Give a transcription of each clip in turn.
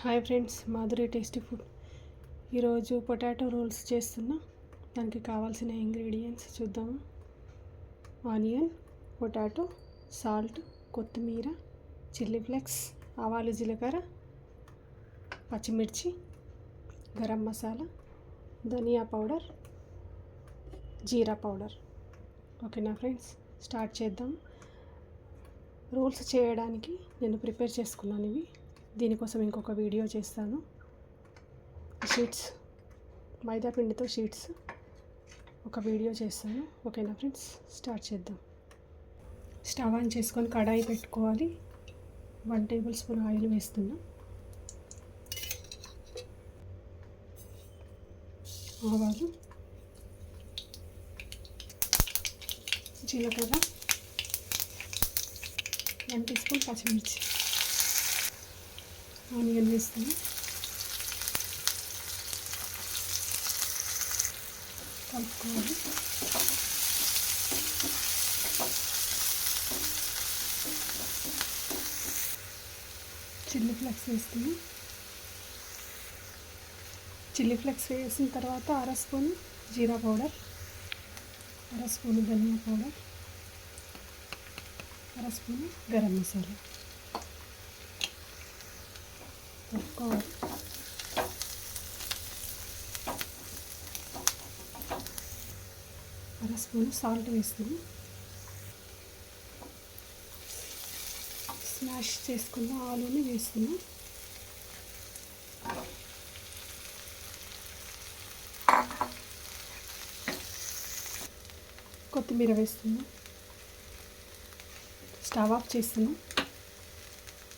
Hi friends Madhuri tasty food. ఈరోజు potato rolls చేస్తున్నా. దానికి కావాల్సిన ఇంగ్రీడియంట్స్ చూద్దాము. ఆనియన్ పొటాటో సాల్ట్ కొత్తిమీర చిల్లీ ఫ్లెక్స్ ఆవాలు జీలకర్ర పచ్చిమిర్చి గరం మసాలా ధనియా పౌడర్ జీరా పౌడర్. ఓకేనా ఫ్రెండ్స్? స్టార్ట్ చేద్దాం. రోల్స్ చేయడానికి నేను ప్రిపేర్ చేసుకున్నాను ఇవి. దీనికోసం ఇంకొక వీడియో చేస్తాను. షీట్స్ మైదా పిండితో షీట్స్ ఒక వీడియో చేస్తాను. ఓకేనా ఫ్రెండ్స్? స్టార్ట్ చేద్దాం. స్టవ్ ఆన్ చేసుకొని కడాయి పెట్టుకోవాలి. వన్ టేబుల్ స్పూన్ ఆయిల్ వేస్తున్నా. ఆవాలు. జీలకర్ర. వన్ టీ స్పూన్ పచ్చిమిర్చి. ఆనియన్ వేస్తాను కలుపుకోవాలి. చిల్లీ ఫ్లెక్స్ వేస్తాను చిల్లీ ఫ్లెక్స్ వేసిన తర్వాత అర స్పూన్ జీరా పౌడర్. అర స్పూన్ ధనియా పౌడర్. అర స్పూన్ గరం మసాలా. కలుపుకోవాలి అర స్పూన్ సాల్ట్ వేస్తున్నాం స్మాష్ చేసుకున్న ఆలూని వేస్తున్నాం కొత్తిమీర వేస్తున్నాం స్టవ్ ఆఫ్ చేస్తున్నాం.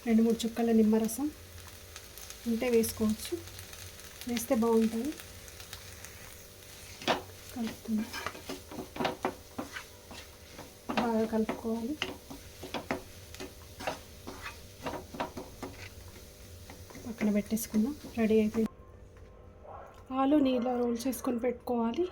రెండు మూడు చుక్కల నిమ్మరసం ఉంటే వేసుకోవచ్చు. వేస్తే బాగుంటుంది. కలుపుతుంది బాగా కలుపుకోవాలి. పక్కన పెట్టేసుకుందాం రెడీ అయిపోయింది. ఆలు నీళ్ళ రోల్ చేసుకొని పెట్టుకోవాలి.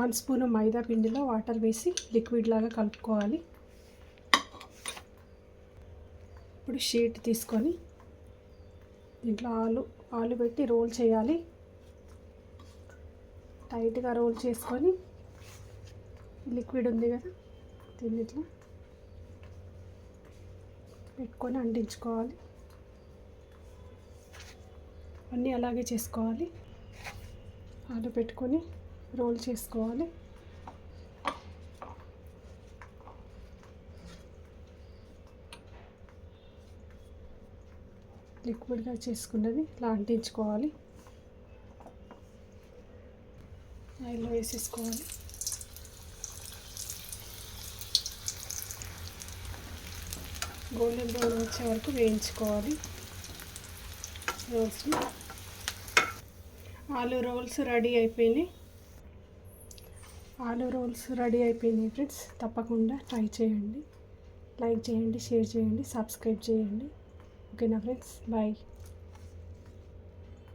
వన్ స్పూన్ మైదా పిండిలో వాటర్ వేసి లిక్విడ్ లాగా కలుపుకోవాలి. ఇప్పుడు షీట్ తీసుకొని దీంట్లో ఆలు ఆలు పెట్టి రోల్ చేయాలి. టైట్గా రోల్ చేసుకొని లిక్విడ్ ఉంది కదా దీన్ని ఇట్లా పెట్టుకొని అంటించుకోవాలి. అన్నీ అలాగే చేసుకోవాలి. ఆలు పెట్టుకొని రోల్ చేసుకోవాలి. లిక్విడ్గా చేసుకున్నది ఇలా అంటించుకోవాలి ఆయిల్లో వేసేసుకోవాలి. గోల్డెన్ బ్రౌన్ వచ్చే వరకు వేయించుకోవాలి. రోల్స్ని ఆలు రోల్స్ రెడీ అయిపోయినాయి. ఆలు రోల్స్ రెడీ అయిపోయినాయి ఫ్రెండ్స్. తప్పకుండా ట్రై చేయండి. లైక్ చేయండి షేర్ చేయండి సబ్స్క్రైబ్ చేయండి. ఓకేనా ఫ్రెండ్స్? బాయ్.